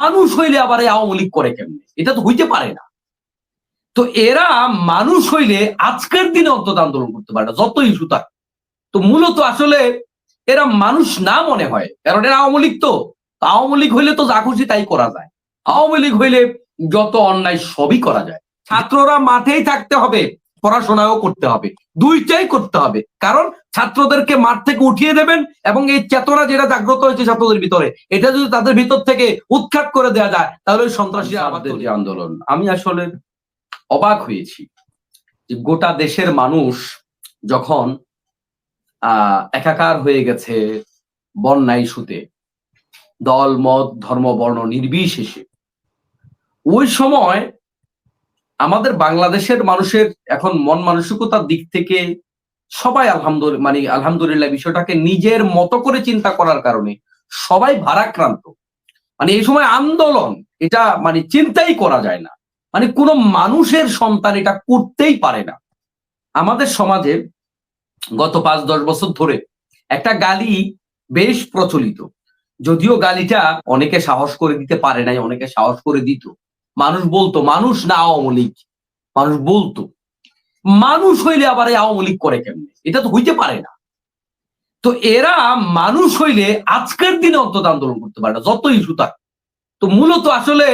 মানুষ হইলে আবার এই আওয়ামী লীগ করে কেমনে? এটা তো হইতে পারে না। তো এরা মানুষ হইলে আজকের দিনে অন্তত আন্দোলন করতে পারে না যত ইস্যু তো মূলত আসলে এরা মানুষ না মনে হয়, কারণ এরা আওয়ামী লীগ তো আওয়ামী লীগ হইলে তো যা খুশি তাই করা যায়। আওয়ামী লীগ হইলে যত অন্যায় সবই করা যায়। ছাত্ররা মাঠেই থাকতে হবে। পড়াশোনাও করতে হবে। দুইটাই করতে হবে। কারণ ছাত্রদেরকে মাঠ থেকে উঠিয়ে দেবেন এবং এই চেতনা যেটা জাগ্রত হয়েছে ছাত্রদের ভিতরে এটা যদি তাদের ভিতর থেকে উৎখাত করে দেওয়া যায় তাহলে সন্ত্রাসী আমাদের যে আন্দোলন আমি আসলে অবাক হয়েছি যে গোটা দেশের মানুষ যখন আহ একাকার হয়ে গেছে বন্যায় ইস্যুতে দল মত ধর্ম বর্ণ নির্বিশেষে ওই সময় আমাদের বাংলাদেশের মানুষের এখন মন মানসিকতার দিক থেকে সবাই আলহামদুলিল্লাহ মানে আলহামদুলিল্লাহ বিষয়টাকে নিজের মতো করে চিন্তা করার কারণে সবাই ভারাক্রান্ত। মানে এই সময় আন্দোলন, এটা মানে চিন্তাই করা যায় না। মানে কোনো মানুষের সন্তান এটা করতেই পারে না। আমাদের সমাজে গত পাঁচ, দশ বছর ধরে একটা গালি বেশ প্রচলিত। যদিও গালিটা অনেকে সাহস করে দিতে পারে নাই, অনেকে সাহস করে দিত। মানুষ বলতো, মানুষ না আওয়ামী লীগ। মানুষ বলতো। মানুষ হইলে আবার এই আওয়ামী লীগ করে কেমনে? এটা তো হইতে পারে না। তো এরা মানুষ হইলে আজকের দিনে অন্তত আন্দোলন করতে পারে না যত ইস্যু থাক তো মূলত আসলে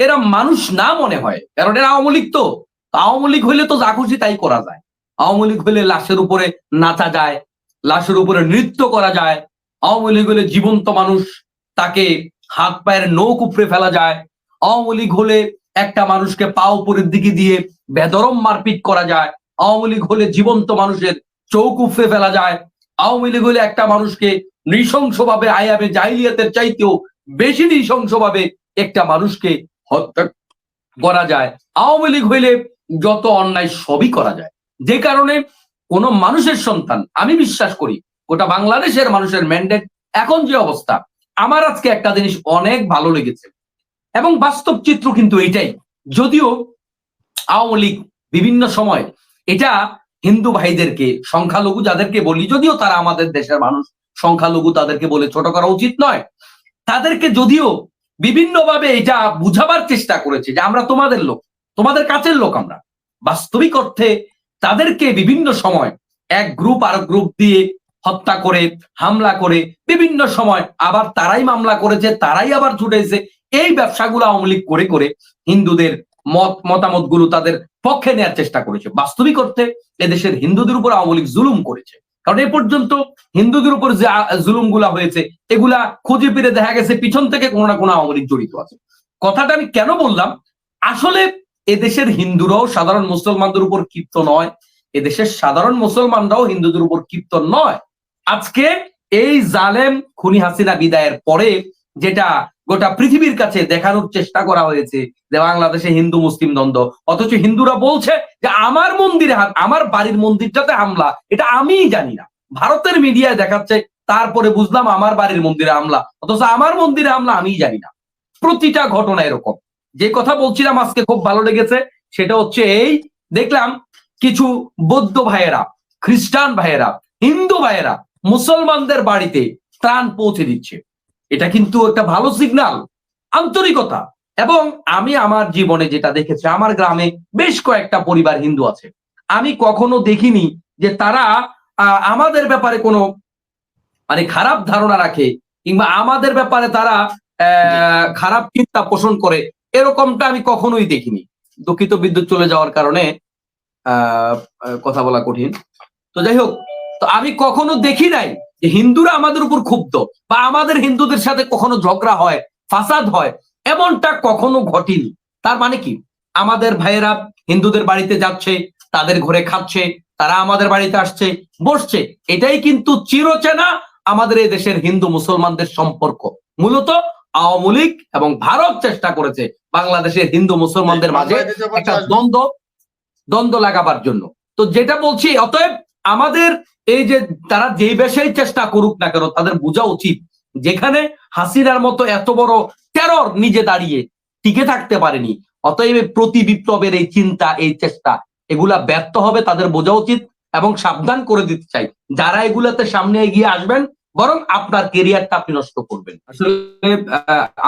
এরা মানুষ না মনে হয়, কারণ এরা আওয়ামী লীগ তো। আওয়ামী লীগ হইলে তো যা খুশি তাই করা যায়। আওয়ামী লীগ হইলে লাশের উপরে নাচা যায়, লাশের উপরে নৃত্য করা যায়। আওয়ামী লীগ হলে জীবন্ত মানুষ, তাকে হাত পায়ের নৌক উপড়ে ফেলা যায়। আওয়ামী লীগ হলে একটা মানুষকে পা উপরের দিকে দিয়ে বেদরম মারপিট করা যায়। আওয়ামী লীগ হলে জীবন্ত মানুষের চৌক ফেলা যায়। আওয়ামী লীগ হলে একটা মানুষকে নৃশংসভাবে আয়াবে জাহিলিয়াতের চাইতেও বেশি নৃশংসভাবে একটা মানুষকে হত্যা করা যায়। আওয়ামী লীগ হইলে যত অন্যায় সবই করা যায়। যে কারণে কোন মানুষের সন্তান, আমি বিশ্বাস করি, গোটা বাংলাদেশের মানুষের ম্যান্ডেট এখন যে অবস্থা, আমার আজকে একটা জিনিস অনেক ভালো লেগেছে। এবং বাস্তব চিত্র কিন্তু এটাই যদিও আওয়ামী লীগ বিভিন্ন সময় এটা হিন্দু ভাইদেরকে, সংখ্যালঘু যাদেরকে বলি, যদিও তারা আমাদের দেশের মানুষ, সংখ্যালঘু তাদেরকে বলে ছোট করা উচিত নয়। তাদেরকে যদিও বিভিন্নভাবে এটা বুঝাবার চেষ্টা করেছে যে আমরা তোমাদের লোক, তোমাদের কাছের লোক আমরা। বাস্তবিক অর্থে তাদেরকে বিভিন্ন সময় এক গ্রুপ আর গ্রুপ দিয়ে হত্যা করে, হামলা করে, বিভিন্ন সময় আবার তারাই মামলা করেছে, তারাই আবার ছুটেছে এই ব্যবসাগুলো আওয়ামী লীগ করে করে হিন্দুদের মত মতামতগুলো তাদের পক্ষে নেওয়ার চেষ্টা করেছে। বাস্তবিক অর্থে এদেশের হিন্দুদের উপর আওয়ামী লীগ জুলুম করেছে। কারণ এ পর্যন্ত হিন্দুদের উপর যে জুলুমগুলা হয়েছে, এগুলা খুঁজে ফিরে দেখা গেছে পিছন থেকে কোনো না কোনো আওয়ামী লীগ জড়িত আছে। কথাটা আমি কেন বললাম? আসলে এদেশের হিন্দুরাও সাধারণ মুসলমানদের উপর ক্ষিপ্ত নয়। এদেশের সাধারণ মুসলমানরাও হিন্দুদের উপর ক্ষিপ্ত নয়। আজকে এই জালেম খুনি হাসিনা বিদায়ের পরে যেটা গোটা পৃথিবীর কাছে দেখানোর চেষ্টা করা হয়েছে যে বাংলাদেশে হিন্দু, মুসলিম দ্বন্দ্ব। অথচ হিন্দুরা বলছে যে আমার মন্দিরে আমার বাড়ির মন্দিরটাতে হামলা। এটা আমিই জানি না। ভারতের মিডিয়ায় দেখাচ্ছে, তারপরে বুঝলাম আমার বাড়ির মন্দিরে হামলা। অথচ আমার মন্দিরে হামলা আমিই জানি না। প্রতিটা ঘটনা এরকম। যে কথা বলছিলাম আজকে খুব ভালো লেগেছে, সেটা হচ্ছে এই, দেখলাম কিছু বৌদ্ধ ভাইয়েরা, খ্রিস্টান ভাইয়েরা, হিন্দু ভাইয়েরা মুসলমানদের বাড়িতে ত্রাণ পৌঁছে দিচ্ছে। এটা কিন্তু একটা ভালো সিগনাল আন্তরিকতা। এবং আমি আমার জীবনে যেটা দেখেছি, আমার গ্রামে বেশ কয়েকটা পরিবার হিন্দু আছে। আমি কখনো দেখিনি যে তারা আমাদের ব্যাপারে কোনো মানে খারাপ ধারণা রাখে, কিংবা আমাদের ব্যাপারে তারা খারাপ চিন্তা পোষণ করে। এরকমটা আমি কখনোই দেখিনি। দুঃখিত বিদ্যুৎ চলে যাওয়ার কারণে কথা বলা কঠিন। তো যাই হোক, তো আমি কখনো দেখি নাই যে হিন্দুরা আমাদের উপর ক্ষুব্ধ বা আমাদের হিন্দুদের সাথে কখনো ঝগড়া হয় ফাসাদ হয় এমনটা কখনো ঘটেনি। তার মানে কি? আমাদের ভাইয়েরা হিন্দুদের বাড়িতে যাচ্ছে তাদের ঘরে খাচ্ছে তারা আমাদের বাড়িতে আসছে বসছে। এটাই কিন্তু চিরচেনা আমাদের এই দেশের হিন্দু মুসলমানদের সম্পর্ক। মূলত আওয়ামী লীগ এবং ভারত চেষ্টা করেছে বাংলাদেশের হিন্দু মুসলমানদের মাঝে একটা দ্বন্দ্ব দ্বন্দ্ব লাগাবার জন্য। তো যেটা বলছি অতএব আমাদের এই যে তারা যেই বেশেই চেষ্টা করুক না কেন, তাদের বোঝা উচিত যেখানে হাসিনার মতো এত বড় টেরর নিজে দাঁড়িয়ে টিকে থাকতে পারেনি। অতএব প্রতি বিপ্লবের এই চিন্তা, এই চেষ্টা, এগুলা ব্যর্থ হবে তাদের বোঝা উচিত এবং সাবধান করে দিতে চাই। যারা এগুলাতে সামনে এগিয়ে আসবেন, বরং আপনার কেরিয়ারটা আপনি নষ্ট করবেন। আসলে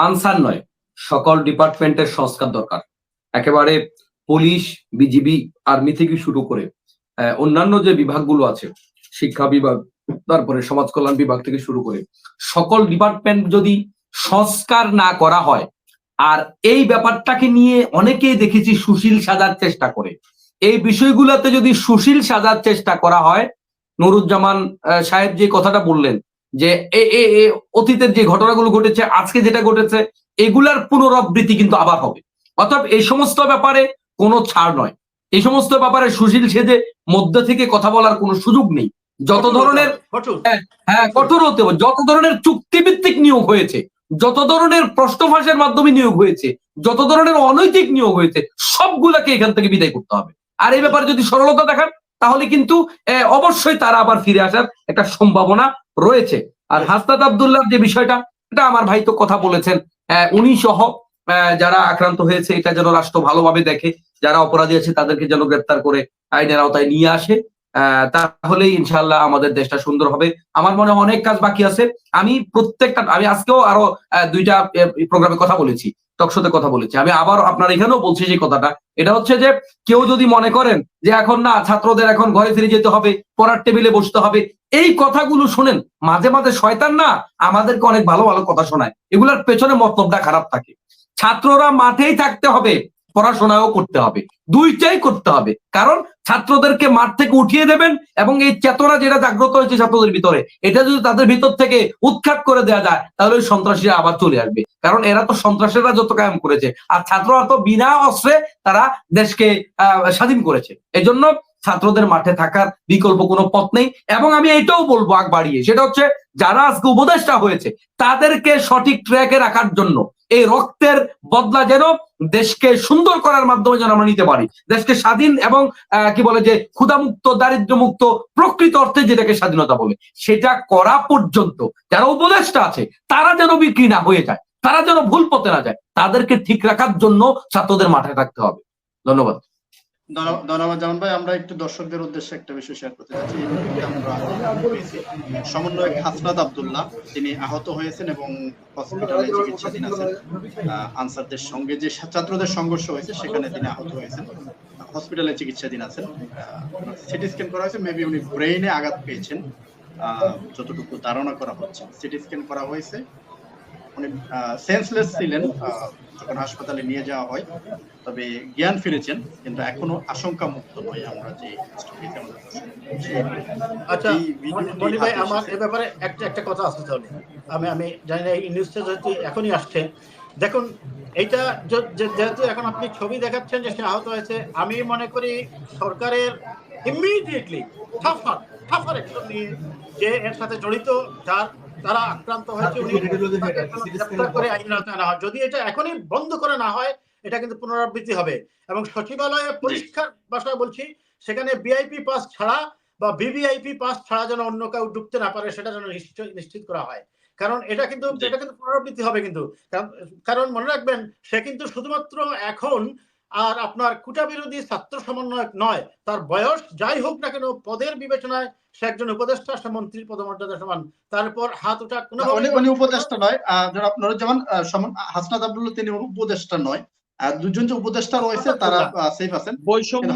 আনসার নয়, সকল ডিপার্টমেন্টের সংস্কার দরকার। একেবারে পুলিশ, বিজিবি, আর্মি থেকে শুরু করে অন্যান্য যে বিভাগগুলো আছে শিক্ষা বিভাগ, তারপরে সমাজ কল্যাণ বিভাগ থেকে শুরু করে। সকল ডিপার্টমেন্ট যদি সংস্কার না করা হয়, আর এই ব্যাপারটাকে নিয়ে অনেকেই দেখেছি সুশীল সাজার চেষ্টা করে। এই বিষয়গুলোতে যদি সুশীল সাজার চেষ্টা করা হয়, নুরুজ্জামান সাহেব যে কথাটা বললেন, যে অতীতের যে ঘটনাগুলো ঘটেছে, আজকে যেটা ঘটেছে, এগুলার পুনরাবৃত্তি কিন্তু আবার হবে। অর্থাৎ এই সমস্ত ব্যাপারে কোনো ছাড় নয়। এই সমস্ত ব্যাপারে সুশীল সেজে মধ্যে থেকে কথা বলার কোনো সুযোগ নেই। যত ধরনের হ্যাঁ কঠোর হতে হবে। যত ধরনের চুক্তিভিত্তিক নিয়োগ হয়েছে যত ধরনের প্রশ্ন ফাঁসের মাধ্যমে নিয়োগ হয়েছে যত ধরনের অনৈতিক নিয়োগ হয়েছে সবগুলাকে এখান থেকে বিদায় করতে হবে। আর এই ব্যাপারে যদি সরলতা দেখান তাহলে কিন্তু অবশ্যই তারা আবার ফিরে আসার একটা সম্ভাবনা রয়েছে। আর হাসনাত আবদুল্লাহ যে বিষয়টা এটা আমার ভাই তো কথা বলেছেন উনি সহ আহ, যারা আক্রান্ত হয়েছে এটা যেন রাষ্ট্র ভালোভাবে দেখে যারা অপরাধী আছে তাদেরকে যেন গ্রেপ্তার করে আইনের আওতায় নিয়ে আসে। তাহলেই ইনশাল্লাহ আমাদের দেশটা সুন্দর হবে। আমার মনে অনেক কাজ বাকি আছে। আমি প্রত্যেকটা, আমি আজকেও আরও দুইটা প্রোগ্রামে কথা বলেছি টকশোতে কথা বলেছি। আমি আবার আপনার এখানেও বলছি যে কথাটা। এটা হচ্ছে যে, কেউ যদি মনে করেন যে এখন না, ছাত্রদের এখন ঘরে ফিরে যেতে হবে, পড়ার টেবিলে বসতে হবে, এই কথাগুলো শোনেন। মাঝে মাঝে শয়তান না আমাদেরকে অনেক ভালো ভালো কথা শোনায়। এগুলোর পেছনে মতলবটা খারাপ থাকে। ছাত্ররা মাঠেই থাকতে হবে। পড়াশোনাও করতে হবে। দুইটাই করতে হবে। কারণ ছাত্রদেরকে মাঠ থেকে উঠিয়ে দেবেন এবং এই চেতনা যেটা জাগ্রত হয়েছে ছাত্রদের ভিতরে, এটা যদি তাদের ভিতর থেকে উৎখাত করে দেওয়া যায়, তাহলে ওই সন্ত্রাসীরা আবার চলে আসবে। কারণ এরা তো সন্ত্রাসীরা যত কায়েম করেছে। আর ছাত্ররা তো বিনা অস্ত্রে তারা দেশকে স্বাধীন করেছে। এজন্য ছাত্রদের মাঠে থাকার বিকল্প কোনো পথ নেই। এবং আমি এটাও বলব আগ বাড়িয়ে, সেটা হচ্ছে যারা আজকে উপদেষ্টা হয়েছে, তাদেরকে সঠিক ট্র্যাকে রাখার জন্য এই রক্তের বদলা যেন দেশকে সুন্দর করার মাধ্যমে যেন আমরা নিতে পারি। দেশকে স্বাধীন এবং কি বলে যে, ক্ষুধামুক্ত দারিদ্র মুক্ত প্রকৃত অর্থে যেটাকে স্বাধীনতা বলে, সেটা করা পর্যন্ত যারা উপদেশটা আছে, তারা যেন বিক্রি না হয়ে যায়, তারা যেন ভুল পথে না যায়, তাদেরকে ঠিক রাখার জন্য ছাত্রদের মাঠে থাকতে হবে। ধন্যবাদ। ধন্যবাদ জামান ভাই, আমরা একটু দর্শকদের উদ্দেশ্যে একটা বিষয় শেয়ার করতে চাচ্ছি সমন্বয়ক হাসনাত আব্দুল্লাহ। তিনি আহত হয়েছেন এবং হসপিটালে চিকিৎসাধীন আছেন। আনসারদের সঙ্গে যে ছাত্রদের সংঘর্ষ হয়েছে, সেখানে তিনি আহত হয়েছেন। হসপিটালে চিকিৎসাধীন আছেন। সিটি স্ক্যান করা হয়েছে। মেবি উনি ব্রেইনে আঘাত পেয়েছেন। যতটুকু ধারণা করা হচ্ছে। সিটি স্ক্যান করা হয়েছে। উনি সেন্সলেস ছিলেন। যখন হাসপাতালে নিয়ে যাওয়া হয়। তবে জ্ঞান ফিরেছেন কিন্তু এখনও আশঙ্কা মুক্ত নয় আমরা যে আচ্ছা ভাই আমার এ ব্যাপারে একটা একটা কথা আসতে তাহলে। আমি আমি জানি না এই নিউজটা যেহেতু এখনই আসছে। দেখুন এইটা যেহেতু এখন আপনি ছবি দেখাচ্ছেন যে সে আহত হয়েছে আমি মনে করি সরকারের ইমিডিয়েটলি টাফার টাফার অ্যাকশন নিয়ে যে এর সাথে জড়িত যার তারা আক্রান্ত হয়েছে করে হয়। যদি এটা এখনই বন্ধ করে না হয় এটা কিন্তু পুনরাবৃত্তি হবে। এবং সচিবালয়ে পরিষ্কার ভাষায় বলছি সেখানে বিআইপি পাস ছাড়া বা ভিভিআইপি পাস ছাড়া যেন অন্য কেউ ঢুকতে না পারে সেটা যেন নিশ্চিত করা হয়। কারণ এটা কিন্তু এটা কিন্তু পুনরাবৃত্তি হবে কিন্তু। কারণ মনে রাখবেন সে কিন্তু শুধুমাত্র এখন আর আপনার কুটা বিরোধী ছাত্র সমন্বয়ক নয় তার বয়স যাই হোক না কেন পদের বিবেচনায় সে একজন উপদেষ্টা সে মন্ত্রীর পদমর্যাদা সমান। তারপর হাত ওঠা কোনো উনি উপদেষ্টা নয়। আহ, যারা নুরুজ্জামান সমান- হাসনাত আব্দুল্লাহ তিনি উপদেষ্টা নয়। আর দুজন যে উপদেষ্টা রয়েছে তারা সেফ আছেন। বৈষম্য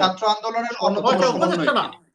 ছাত্র আন্দোলনের বিরোধী সমন্বয়